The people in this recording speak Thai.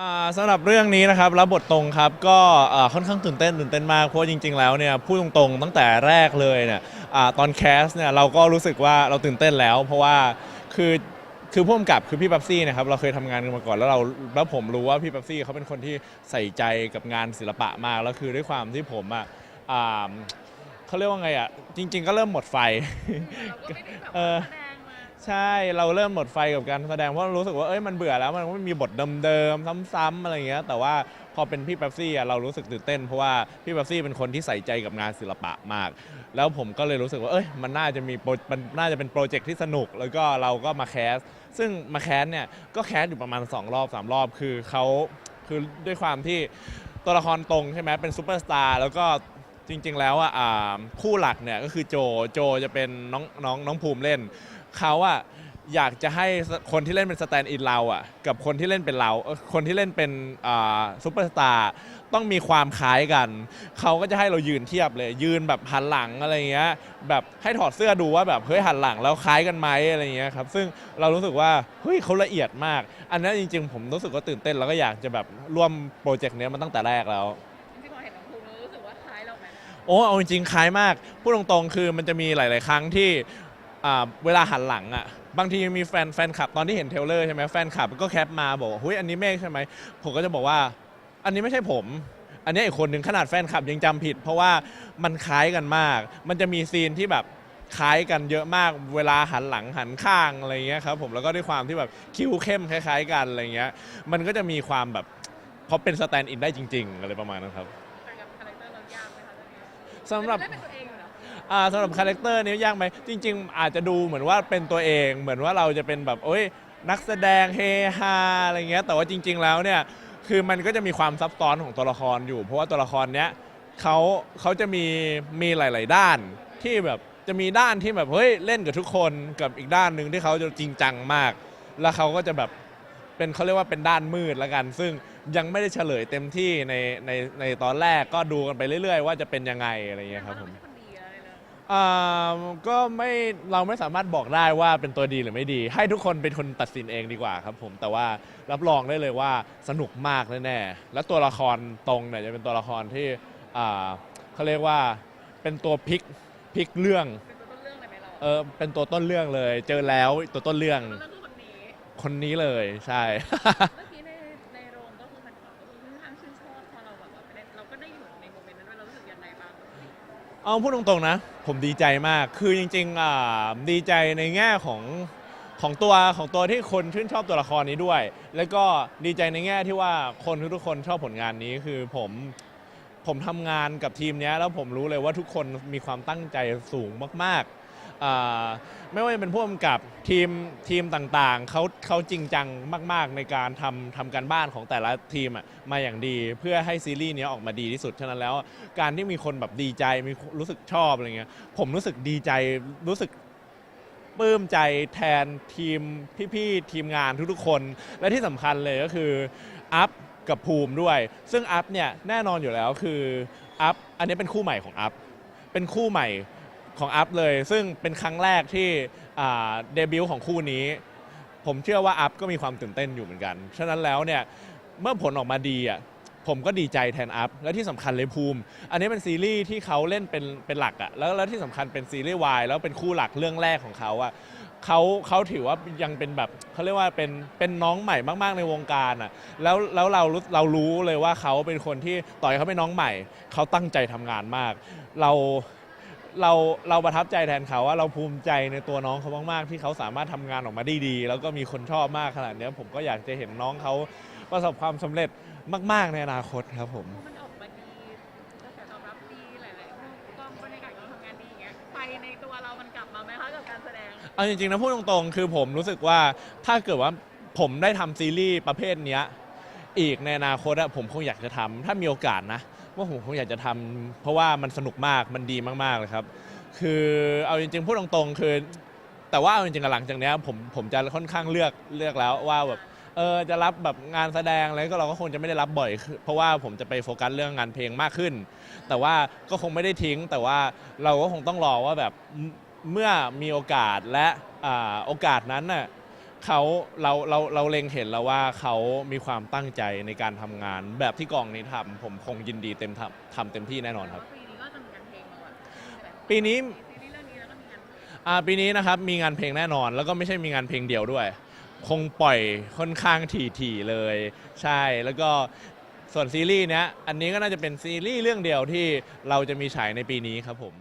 อ่าสำหรับเรื่องนี้นะครับรับบทตรงครับก็อ่าค่อนข้างตื่นเต้นตื่นเต้นมากเพราะว่าจริง ๆ แล้วเนี่ยพูดตรงๆตั้งแต่แรกเลยเนี่ยอาตอนแคสเนี่ยเราก็รู้สึกว่าเราตื่นเต้นแล้ว เพราะว่าคือคือผู้กำกับคือพี่ปั๊บซี่นะครับเราเคยทำงานกันมาก่อนแล้วเราแล้วผมรู้ว่าพี่ปั๊บซี่เขาเป็นคนที่ใส่ใจกับงานศิลปะมากแล้วคือด้วยความที่ผมอะอ่าเขาเรียกว่าไงอะจริง ๆ ก็เริ่มหมดไฟเราก็ไม่ได้แบบเออแสดงมา ใช่เราเริ่มหมดไฟกับการแสดงเพราะรู้สึกว่าเอ้ยมันเบื่อแล้วมันไม่มีบทเดิมๆซ้ำๆอะไรอย่างเงี้ยแต่ว่าพอเป็นพี่แป๊บซี่อะเรารู้สึกตื่นเต้นเพราะว่าพี่แป๊บซี่เป็นคนที่ใส่ใจกับงานศิลปะมาก แล้วผมก็เลยรู้สึกว่าเอ้ยมันน่าจะมีโปรมันน่าจะเป็นโปรเจกต์ที่สนุก แล้วก็เราก็มาแคสซึ่งมาแคสเนี่ยก็แคสอยู่ประมาณ 2 รอบ 3 รอบ คือเขาคือด้วยความที่ตัวละครตรงใช่ไหมเป็นซูเปอร์สตาร์แล้วก็จริงๆ แล้วอะอ่าคู่หลักเนี่ยก็คือโจโจจะเป็นน้องน้องน้องภูมิเล่น เขาอะอยากจะให้คนที่เล่นเป็นสแตนด์อินเราอะกับคนที่เล่นเป็นเราเอ่อคนที่เล่นเป็นอ่าซูเปอร์สตาร์ต้องมีความคล้ายกัน เขาก็จะให้เรายืนเทียบเลย ยืนแบบหันหลังอะไรเงี้ยแบบให้ถอดเสื้อดูว่าแบบเฮ้ยหันหลังแล้วคล้ายกันไหมอะไรเงี้ยครับซึ่งเรารู้สึกว่าเฮ้ยเขาละเอียดมาก อันนั้นจริง ๆ ผมรู้สึกว่าตื่นเต้นแล้วก็อยากจะแบบร่วมโปรเจกต์เนี้ยมาตั้งแต่แรกแล้วจริงๆพอเห็นน้องภูมิแล้วรู้สึกว่าคล้ายเราไหมโอ้เอาจริงๆคล้ายมาก พูดตรงๆ คือมันจะมีหลาย ๆ ครั้งที่ อ่าเวลาหันหลังอะบางทีมีแฟนแฟนคลับตอนที่เห็นเทรลเลอร์ใช่ไหมแฟนคลับก็แคปมาบอกว่าเฮ้ยอันนี้เมฆใช่ไหมผมก็จะบอกว่า อันนี้ไม่ใช่ผม อันนี้อีกคนหนึ่งขนาดแฟนคลับยังจำผิด เพราะว่ามันคล้ายกันมาก มันจะมีซีนที่แบบคล้ายกันเยอะมากเวลาหันหลังหันข้างอะไรเงี้ยครับผมแล้วก็ด้วยความที่แบบคิ้วเข้มคล้าย ๆ กันอะไรเงี้ยมันก็จะมีความแบบเพราะเป็นสแตนด์อินได้จริงๆอะไรประมาณนั้นครับแต่กับคาแรคเตอร์เรายากไหมคะเรื่องนี้สำหรับ ได้เป็นตัวเองอยู่เนอะอ่า สำหรับคาแรคเตอร์นี้ยากไหมจริง ๆ อาจจะดูเหมือนว่าเป็นตัวเอง เหมือนว่าเราจะเป็นแบบโอ้ยนักแสดงเฮฮาอะไรเงี้ยแต่ว่าจริง ๆ แล้วเนี่ยคือมันก็จะมีความซับซ้อนของตัวละครอยู่ เพราะว่าตัวละครเนี้ยเขาเขาจะมีมีหลาย ๆ ด้านที่แบบจะมีด้านที่แบบเฮ้ยเล่นกับทุกคนกับอีกด้านหนึ่งที่เขาจะจริงจังมาก แล้วเขาก็จะแบบเป็นเขาเรียกว่าเป็นด้านมืดละกัน ซึ่งยังไม่ได้เฉลยเต็มที่ในในในตอนแรกก็ดูกันไปเรื่อย ๆ ว่าจะเป็นยังไงอะไรเงี้ยครับผม อะไรเลยอ่าก็ไม่เราไม่สามารถบอกได้ว่าเป็นตัวดีหรือไม่ดี ให้ทุกคนเป็นคนตัดสินเองดีกว่าครับผมแต่ว่ารับรองได้เลยว่าสนุกมากแน่ๆและตัวละครตรงเนี่ยจะเป็นตัวละครที่อ่าเขาเรียกว่าเป็นตัวพลิกพลิกเรื่องเป็นตัวต้นเรื่องเลยไหมเราเออเป็นตัวต้นเรื่องเลย เจอแล้วตัวต้นเรื่องต้นเรื่องคือคนนี้คนนี้เลยใช่เมื่อ เอาพูดตรงๆนะ ผมดีใจมาก คือจริงๆอ่าดีใจในแง่ของของตัวของตัวที่คนชื่นชอบตัวละครนี้ด้วย แล้วก็ดีใจในแง่ที่ว่าคนทุกๆคนชอบผลงานนี้คือผมผมทำงานกับทีมเนี้ยแล้วผมรู้เลยว่าทุกคนมีความตั้งใจสูงมากๆ ไม่ว่าจะเป็นผู้กำกับทีมทีมต่างๆเขาเขาจริงจังมาก ๆ ในการทำทำการบ้านของแต่ละทีมอะมาอย่างดี เพื่อให้ซีรีส์เนี้ยออกมาดีที่สุดฉะนั้นแล้วการที่มีคนแบบดีใจมีรู้สึกชอบอะไรเงี้ยผมรู้สึกดีใจรู้สึกปลื้มใจแทนทีมพี่ๆทีมงานทุกๆคน และที่สำคัญเลยก็คืออัพกับภูมิด้วย ซึ่งอัพเนี่ยแน่นอนอยู่แล้วคืออัพอันนี้เป็นคู่ใหม่ของอัพเป็นคู่ใหม่ ของอัพเลย ซึ่งเป็นครั้งแรกที่เดบิวต์ของคู่นี้ ผมเชื่อว่าอัพก็มีความตื่นเต้นอยู่เหมือนกัน ฉะนั้นแล้วเนี่ยเมื่อผลออกมาดีอะผมก็ดีใจแทนอัพ และที่สำคัญเลยภูมิ อันนี้เป็นซีรีส์ที่เขาเล่นเป็นเป็นหลักอะแล้วแล้วที่สำคัญเป็นซีรีส์วายแล้วเป็นคู่หลักเรื่องแรกของเขาอะเขาเขาถือว่ายังเป็นแบบเขาเรียกว่าเป็นเป็นน้องใหม่มาก ๆ ในวงการอะแล้วแล้วเรารู้เรารู้เลยว่าเขาเป็นคนที่ต่อยเขาเป็นน้องใหม่ เขาตั้งใจทำงานมาก เรา เราเราประทับใจแทนเขาว่าเราภูมิใจในตัวน้องเขามากๆที่เขาสามารถทำงานออกมาได้ดี แล้วก็มีคนชอบมากขนาดเนี้ยผมก็อยากจะเห็นน้องเขาประสบความสำเร็จมาก ๆ ในอนาคตครับผม มันออกมาดีกระแสตอบรับดีหลายๆกองบรรยากาศกองทำงานดีอย่างเงี้ยไฟในตัวเรามันกลับมาไหมคะกับการแสดง เอาจริงๆนะพูดตรงๆ คือผมรู้สึกว่าถ้าเกิดว่าผมได้ทำซีรีส์ประเภทเนี้ย อีกในอนาคตอะผมคงอยากจะทำถ้ามีโอกาสนะ ว่าผมคงอยากจะทำเพราะว่ามันสนุกมากมันดีมากๆเลยครับ คือเอาจริงๆพูดตรงๆคือ แต่ว่าเอาจริงๆหลังจากเนี้ยผมผมจะค่อนข้างเลือกเลือกแล้วว่าแบบเออจะรับแบบงานแสดงอะไรก็เราก็คงจะไม่ได้รับบ่อยคือเพราะว่าผมจะไปโฟกัสเรื่องงานเพลงมากขึ้น แต่ว่าก็คงไม่ได้ทิ้ง แต่ว่าเราก็คงต้องรอว่าแบบเมื่อมีโอกาสและอ่าโอกาสนั้นน่ะ เขาเราเราเราเล็งเห็นแล้วว่าเขามีความตั้งใจในการทำงาน แบบที่กองนี้ทำผมคงยินดีเต็มทำทำเต็มที่แน่นอนครับ ปีนี้ก็จะมีงานเพลงมาว่ะปีนี้ซีรีส์เรื่องนี้แล้วก็มีงานเพลงอ่าปีนี้นะครับมีงานเพลงแน่นอน แล้วก็ไม่ใช่มีงานเพลงเดียวด้วย คงปล่อยค่อนข้างถี่ๆเลย ใช่แล้วก็ส่วนซีรีส์เนี้ยอันนี้ก็น่าจะเป็นซีรีส์เรื่องเดียวที่เราจะมีฉายในปีนี้ครับผม